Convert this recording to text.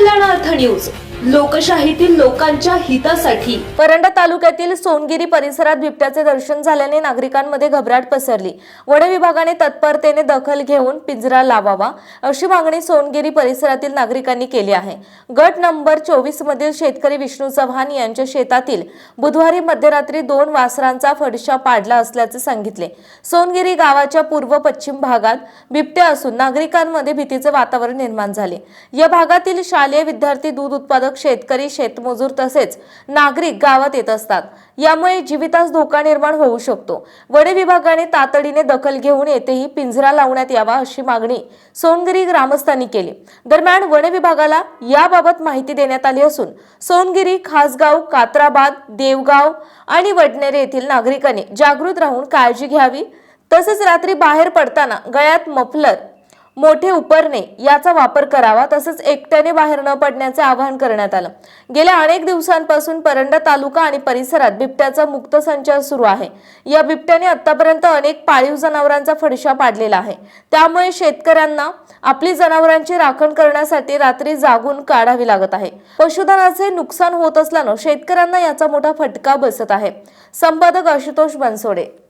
कल्याणार्थ news. लोकशाहीतील लोकांच्या हितासाठी. परंडा तालुक्यातील सोनगिरी परिसरात बिबट्याचे दर्शन झाल्याने नागरिकांमध्ये घबराट पसरली. वन विभागाने तत्परतेने दखल घेऊन पिंजरा लावावा अशी मागणी सोनगिरी परिसरातील नागरिकांनी केली आहे. गट नंबर चोवीस मधील शेतकरी विष्णू चव्हाण यांच्या शेतातील बुधवारी मध्यरात्री दोन वासरांचा फडशा पाडला असल्याचे सांगितले. सोनगिरी गावाच्या पूर्व पश्चिम भागात बिबट्या असून नागरिकांमध्ये भीतीचे वातावरण निर्माण झाले. या भागातील शालेय विद्यार्थी दूध उत्पादक शेतकरी शेतमजूर तसेच नागरिक गावात येत असतात. यामुळे जीवितास धोका निर्माण होऊ शकतो. वन विभागाने तातडीने दखल घेऊन येथेही पिंजरा लावण्यात यावा अशी मागणी सोनगिरी ग्रामस्थांनी केली. दरम्यान वन विभागाला याबाबत माहिती देण्यात आली असून सोनगिरी खासगाव कात्राबाद देवगाव आणि वडनेरे येथील नागरिकांनी जागृत राहून काळजी घ्यावी. तसेच रात्री बाहेर पडताना गळ्यात मफलर मोठे उपरणे याचा वापर करावा तसंच एकट्याने बाहेर न पडण्याचे आवाहन करण्यात आलं. गेल्या अनेक दिवसांपासून परंडा तालुका आणि परिसरात बिबट्याचा मुक्त संचार सुरू आहे. या बिबट्याने आतापर्यंत अनेक पाळीव जनावरांचा फडशा पाडलेला आहे. त्यामुळे शेतकऱ्यांना आपली जनावरांची राखण करण्यासाठी रात्री जागून काढावी लागत आहे. पशुधनाचे नुकसान होत असल्यानं शेतकऱ्यांना याचा मोठा फटका बसत आहे. संपादक आशुतोष बनसोडे.